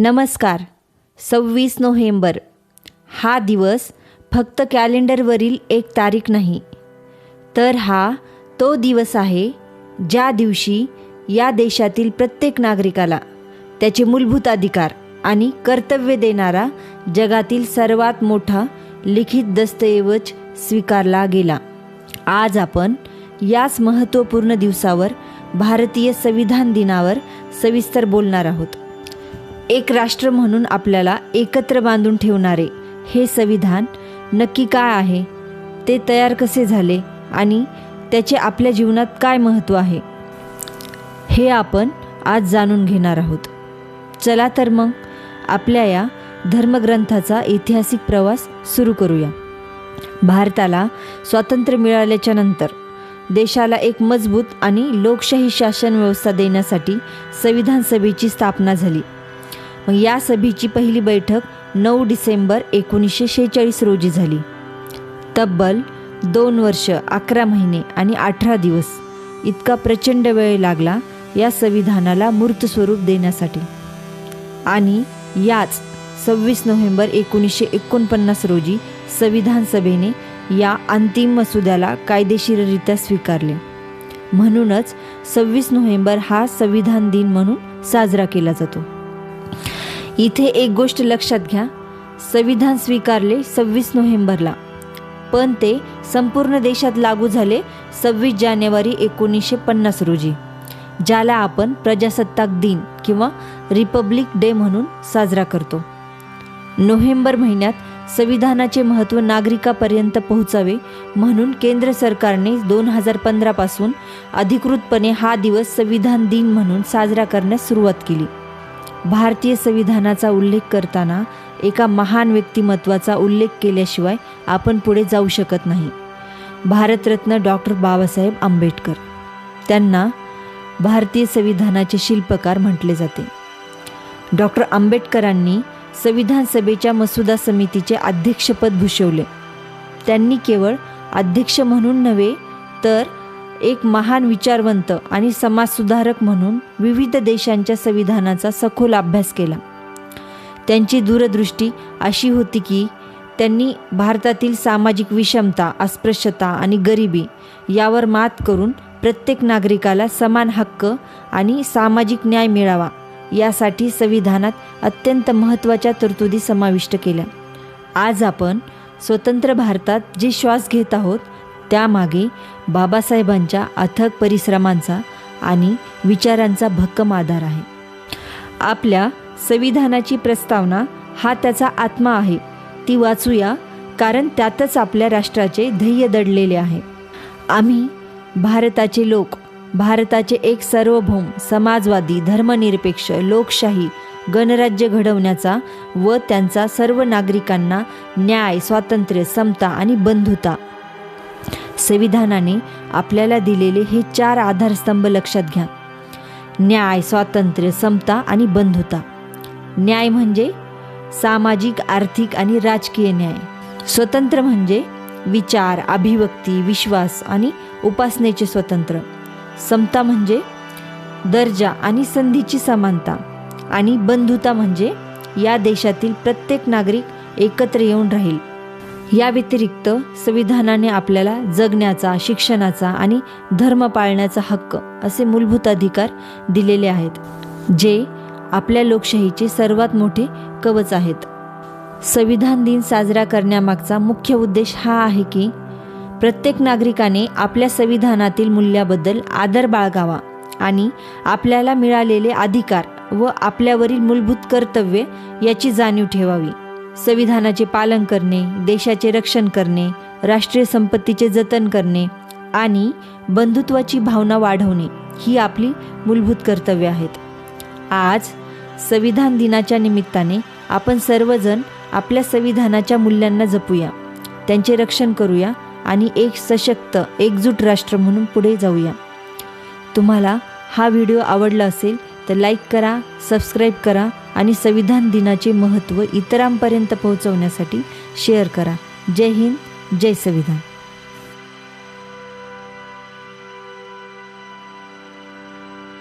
नमस्कार. सव्वीस नोव्हेंबर. हा दिवस फक्त कॅलेंडरवरील एक तारीख नाही तर हा तो दिवस आहे ज्या दिवशी या देशातील प्रत्येक नागरिकाला त्याचे मूलभूत अधिकार आणि कर्तव्य देणारा जगातील सर्वात मोठा लिखित दस्तऐवज स्वीकारला गेला. आज आपण याच महत्त्वपूर्ण दिवसावर भारतीय संविधान दिनावर सविस्तर बोलणार आहोत. एक राष्ट्र म्हणून आपल्याला एकत्र बांधून ठेवणारे हे संविधान नक्की काय आहे? ते तयार कसे झाले? आणि त्याचे आपल्या जीवनात काय महत्त्व आहे? हे आपण आज जाणून घेणार आहोत. चला तर मग आपल्या या धर्मग्रंथाचा ऐतिहासिक प्रवास सुरू करूया. भारताला स्वातंत्र्य मिळाल्याच्या नंतर देशाला एक मजबूत आणि लोकशाही शासन व्यवस्था देण्यासाठी संविधान सभेची स्थापना झाली. मग या सभेची पहिली बैठक नऊ डिसेंबर एकोणीसशे शेहेचाळीस रोजी झाली. तब्बल दोन वर्ष अकरा महिने आणि अठरा दिवस इतका प्रचंड वेळ लागला या संविधानाला मूर्त स्वरूप देण्यासाठी. आणि याच सव्वीस नोव्हेंबर एकोणीसशे एकोणपन्नास रोजी संविधान सभेने या अंतिम मसुद्याला कायदेशीररित्या स्वीकारले. म्हणूनच सव्वीस नोव्हेंबर हा संविधान दिन म्हणून साजरा केला जातो. इथे एक गोष्ट लक्षात घ्या. संविधान स्वीकारले सव्वीस नोव्हेंबरला. पण ते संपूर्ण देशात लागू झाले सव्वीस जानेवारी एकोणीसशे पन्नास रोजी ज्याला आपण प्रजासत्ताक दिन किंवा रिपब्लिक डे म्हणून साजरा करतो. नोव्हेंबर महिन्यात संविधानाचे महत्त्व नागरिकापर्यंत पोहोचावे म्हणून केंद्र सरकारने दोन हजार पंधरापासून अधिकृतपणे हा दिवस संविधान दिन म्हणून साजरा करण्यास सुरुवात केली. भारतीय संविधानाचा उल्लेख करताना एका महान व्यक्तिमत्वाचा उल्लेख केल्याशिवाय आपण पुढे जाऊ शकत नाही. भारतरत्न डॉक्टर बाबासाहेब आंबेडकर. त्यांना भारतीय संविधानाचे शिल्पकार म्हटले जाते. डॉक्टर आंबेडकरांनी संविधान सभेच्या मसुदा समितीचे अध्यक्षपद भूषवले. त्यांनी केवळ अध्यक्ष म्हणून नव्हे तर एक महान विचारवंत आणि समाजसुधारक म्हणून विविध देशांच्या संविधानाचा सखोल अभ्यास केला. त्यांची दूरदृष्टी अशी होती की त्यांनी भारतातील सामाजिक विषमता अस्पृश्यता आणि गरिबी यावर मात करून प्रत्येक नागरिकाला समान हक्क आणि सामाजिक न्याय मिळावा यासाठी संविधानात अत्यंत महत्त्वाच्या तरतुदी समाविष्ट केल्या. आज आपण स्वतंत्र भारतात जे श्वास घेत आहोत त्यामागे बाबासाहेबांच्या अथक परिश्रमांचा आणि विचारांचा भक्कम आधार आहे. आपल्या संविधानाची प्रस्तावना हा त्याचा आत्मा आहे. ती वाचूया कारण त्यातच आपल्या राष्ट्राचे ध्येय दडलेले आहे. आम्ही भारताचे लोक भारताचे एक सार्वभौम समाजवादी धर्मनिरपेक्ष लोकशाही गणराज्य घडवण्याचा व त्यांचा सर्व नागरिकांना न्याय स्वातंत्र्य समता आणि बंधुता संविधानाने आपल्याला दिलेले हे चार आधारस्तंभ लक्षात घ्या. न्याय स्वातंत्र्य समता आणि बंधुता. न्याय म्हणजे सामाजिक आर्थिक आणि राजकीय न्याय. स्वतंत्र म्हणजे विचार अभिव्यक्ती विश्वास आणि उपासनेचे स्वतंत्र. समता म्हणजे दर्जा आणि संधीची समानता. आणि बंधुता म्हणजे या देशातील प्रत्येक नागरिक एकत्र येऊन राहील. या व्यतिरिक्त संविधानाने आपल्याला जगण्याचा शिक्षणाचा आणि धर्म पाळण्याचा हक्क असे मूलभूत अधिकार दिलेले आहेत जे आपल्या लोकशाहीचे सर्वात मोठे कवच आहेत. संविधान दिन साजरा करण्यामागचा मुख्य उद्देश हा आहे की प्रत्येक नागरिकाने आपल्या संविधानातील मूल्याबद्दल आदर बाळगावा आणि आपल्याला मिळालेले अधिकार व आपल्यावरील मूलभूत कर्तव्ये याची जाणीव ठेवावी. संविधानाचे पालन करणे देशाचे रक्षण करणे राष्ट्रीय संपत्तीचे जतन करणे आणि बंधुत्वाची भावना वाढवणे ही आपली मूलभूत कर्तव्य आहेत. आज संविधान दिनाच्या निमित्ताने आपण सर्वजण आपल्या संविधानाच्या मूल्यांना जपूया त्यांचे रक्षण करूया आणि एक सशक्त एकजूट राष्ट्र म्हणून पुढे जाऊया. तुम्हाला हा व्हिडिओ आवडला असेल तर लाईक करा सबस्क्राईब करा आणि संविधान दिनाचे महत्त्व इतरांपर्यंत पोहोचवण्यासाठी शेअर करा. जय हिंद जय संविधान.